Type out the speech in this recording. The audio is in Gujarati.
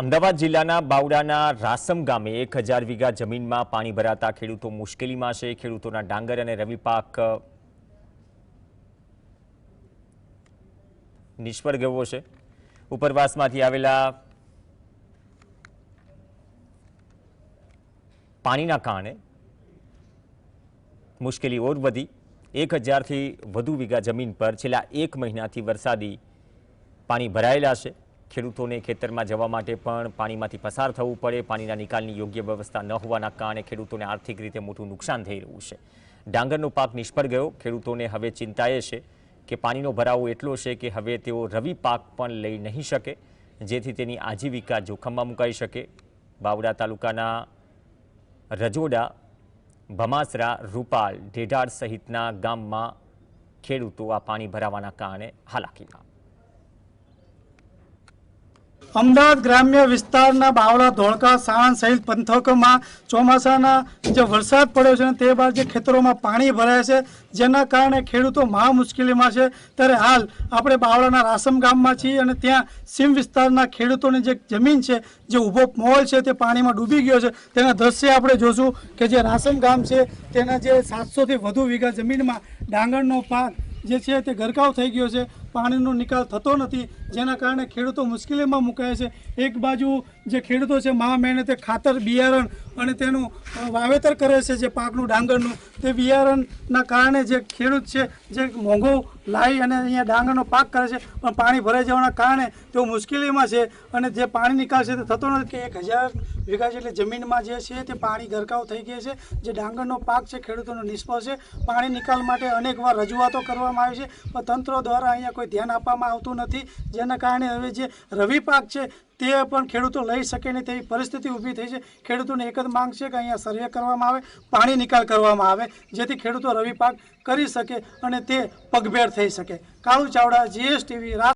અમદાવાદ જિલ્લાના બાવડાના રાસમ ગામે એક હજાર વીઘા જમીનમાં પાણી ભરાતા ખેડૂતો મુશ્કેલીમાં છે. ખેડૂતોના ડાંગર અને રવિ પાક નિષ્ફળ ગયો છે. ઉપરવાસમાંથી આવેલા પાણીના કારણે મુશ્કેલી ઓર વધી. એક હજારથી વધુ વીઘા જમીન પર છેલ્લા એક મહિનાથી વરસાદી પાણી ભરાયેલા છે. ખેડૂતોને ખેતરમાં જવા માટે પણ પાણીમાંથી પસાર થવું પડે. પાણીના નિકાલની યોગ્ય વ્યવસ્થા ન હોવાના કારણે ખેડૂતોને આર્થિક રીતે મોટું નુકસાન થઈ રહ્યું છે. ડાંગરનો પાક નિષ્ફળ ગયો. ખેડૂતોને હવે ચિંતા એ છે કે પાણીનો ભરાવો એટલો છે કે હવે તેઓ રવિ પાક પણ લઈ નહીં શકે, જેથી તેની આજીવિકા જોખમમાં મુકાઈ શકે. બાવડા તાલુકાના રજોડા, ભમાસરા, રૂપાલ ઢેઢાડ સહિતના ગામમાં ખેડૂતો આ પાણી ભરાવાના કારણે હાલાકીમાં અમદાવાદ ગ્રામ્ય વિસ્તારના બાવળા, ધોળકા સાણંદ સહિત પંથકોમાં ચોમાસાના જે વરસાદ પડ્યો છે તે બાદ જે ખેતરોમાં પાણી ભરાય છે, જેના કારણે ખેડૂતો મહા મુશ્કેલીમાં છે. ત્યારે હાલ આપણે બાવળાના રાસમ ગામમાં છીએ અને ત્યાં સીમ વિસ્તારના ખેડૂતોની જે જમીન છે, જે ઊભો મોલ છે તે પાણીમાં ડૂબી ગયો છે. તેના દ્રશ્ય આપણે જોશું કે જે રાસમ ગામ છે તેના જે સાતસોથી વધુ વીઘા જમીનમાં ડાંગરનો પાક જે છે તે ગરકાવ થઈ ગયો છે. પાણીનો નિકાલ થતો નથી. જેના કારણે ખેડૂતો મુશ્કેલીમાં મુકાય છે. એક બાજુ જે ખેડૂતો છે, મહા મહેનતે ખાતર, બિયારણ અને તેનું વાવેતર કરે છે જે પાકનું ડાંગરનું, તે બિયારણના કારણે જે ખેડૂત છે, જે મોંઘો લાવી અને અહીંયા ડાંગરનો પાક કરે છે, પણ પાણી ભરાઈ જવાના કારણે તેઓ મુશ્કેલીમાં છે અને જે પાણી નિકાલ છે તે થતો નથી. કે એક હજાર વીઘા જેટલી જમીનમાં જે છે તે પાણી ગરકાવ થઈ ગઈ છે, જે ડાંગરનો પાક છે ખેડૂતોનો નિષ્ફળ છે. પાણી નિકાલ માટે અનેકવાર રજૂઆતો કરવામાં આવી છે, પણ તંત્ર દ્વારા અહીંયા કોઈ ધ્યાન આપવામાં આવતું નથી. જેના કારણે હવે જે રવિ પાક છે, તે પણ ખેડૂતો લઈ શકે નહીં તેવી પરિસ્થિતિ ઊભી થઈ છે. ખેડૂતોને એક જ માંગ છે કે અહીંયા સર્વે કરવામાં આવે, પાણી નિકાલ કરવામાં આવે, જેથી ખેડૂતો રવિ પાક કરી શકે અને તે પગભેર થઈ શકે. કાળુ ચાવડા જીએસટીવી રાત